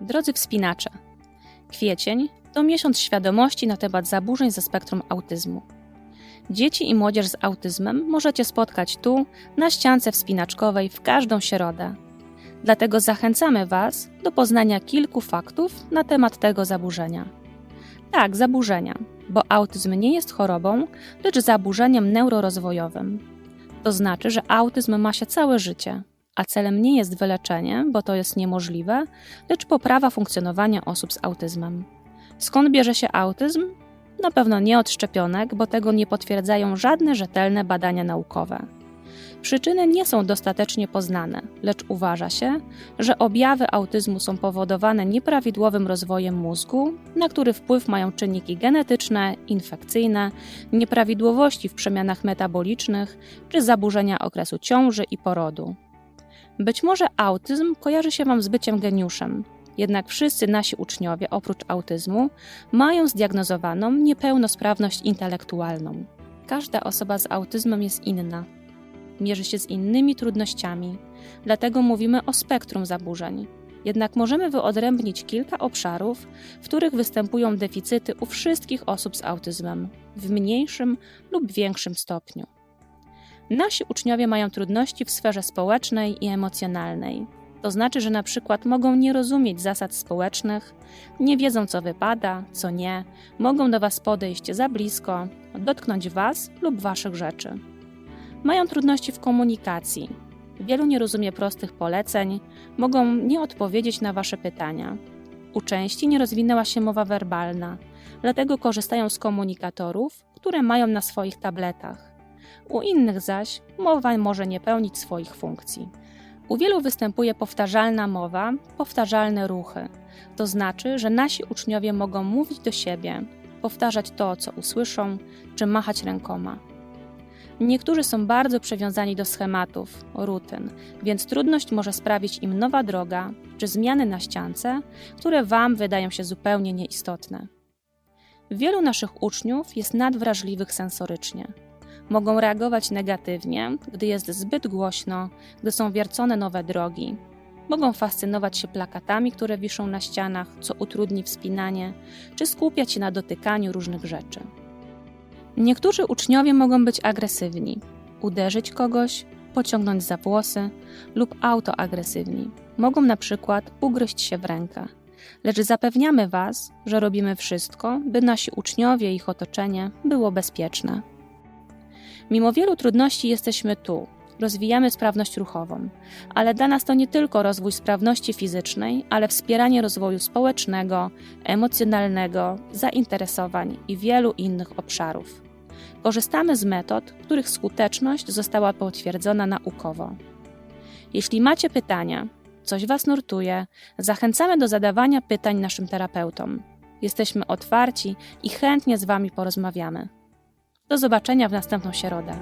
Drodzy wspinacze, kwiecień to miesiąc świadomości na temat zaburzeń ze spektrum autyzmu. Dzieci i młodzież z autyzmem możecie spotkać tu, na ściance wspinaczkowej, w każdą środę. Dlatego zachęcamy Was do poznania kilku faktów na temat tego zaburzenia. Tak, zaburzenia, bo autyzm nie jest chorobą, lecz zaburzeniem neurorozwojowym. To znaczy, że autyzm ma się całe życie, a celem nie jest wyleczenie, bo to jest niemożliwe, lecz poprawa funkcjonowania osób z autyzmem. Skąd bierze się autyzm? Na pewno nie od szczepionek, bo tego nie potwierdzają żadne rzetelne badania naukowe. Przyczyny nie są dostatecznie poznane, lecz uważa się, że objawy autyzmu są powodowane nieprawidłowym rozwojem mózgu, na który wpływ mają czynniki genetyczne, infekcyjne, nieprawidłowości w przemianach metabolicznych czy zaburzenia okresu ciąży i porodu. Być może autyzm kojarzy się Wam z byciem geniuszem, jednak wszyscy nasi uczniowie, oprócz autyzmu, mają zdiagnozowaną niepełnosprawność intelektualną. Każda osoba z autyzmem jest inna. Mierzy się z innymi trudnościami, dlatego mówimy o spektrum zaburzeń. Jednak możemy wyodrębnić kilka obszarów, w których występują deficyty u wszystkich osób z autyzmem, w mniejszym lub większym stopniu. Nasi uczniowie mają trudności w sferze społecznej i emocjonalnej. To znaczy, że na przykład mogą nie rozumieć zasad społecznych, nie wiedzą co wypada, co nie, mogą do Was podejść za blisko, dotknąć Was lub Waszych rzeczy. Mają trudności w komunikacji. Wielu nie rozumie prostych poleceń, mogą nie odpowiedzieć na Wasze pytania. U części nie rozwinęła się mowa werbalna, dlatego korzystają z komunikatorów, które mają na swoich tabletach. U innych zaś mowa może nie pełnić swoich funkcji. U wielu występuje powtarzalna mowa, powtarzalne ruchy. To znaczy, że nasi uczniowie mogą mówić do siebie, powtarzać to, co usłyszą, czy machać rękoma. Niektórzy są bardzo przywiązani do schematów, rutyn, więc trudność może sprawić im nowa droga czy zmiany na ściance, które Wam wydają się zupełnie nieistotne. Wielu naszych uczniów jest nadwrażliwych sensorycznie. Mogą reagować negatywnie, gdy jest zbyt głośno, gdy są wiercone nowe drogi. Mogą fascynować się plakatami, które wiszą na ścianach, co utrudni wspinanie, czy skupiać się na dotykaniu różnych rzeczy. Niektórzy uczniowie mogą być agresywni, uderzyć kogoś, pociągnąć za włosy lub autoagresywni. Mogą na przykład ugryźć się w rękę. Lecz zapewniamy Was, że robimy wszystko, by nasi uczniowie i ich otoczenie było bezpieczne. Mimo wielu trudności jesteśmy tu, rozwijamy sprawność ruchową, ale dla nas to nie tylko rozwój sprawności fizycznej, ale wspieranie rozwoju społecznego, emocjonalnego, zainteresowań i wielu innych obszarów. Korzystamy z metod, których skuteczność została potwierdzona naukowo. Jeśli macie pytania, coś Was nurtuje, zachęcamy do zadawania pytań naszym terapeutom. Jesteśmy otwarci i chętnie z Wami porozmawiamy. Do zobaczenia w następną środę.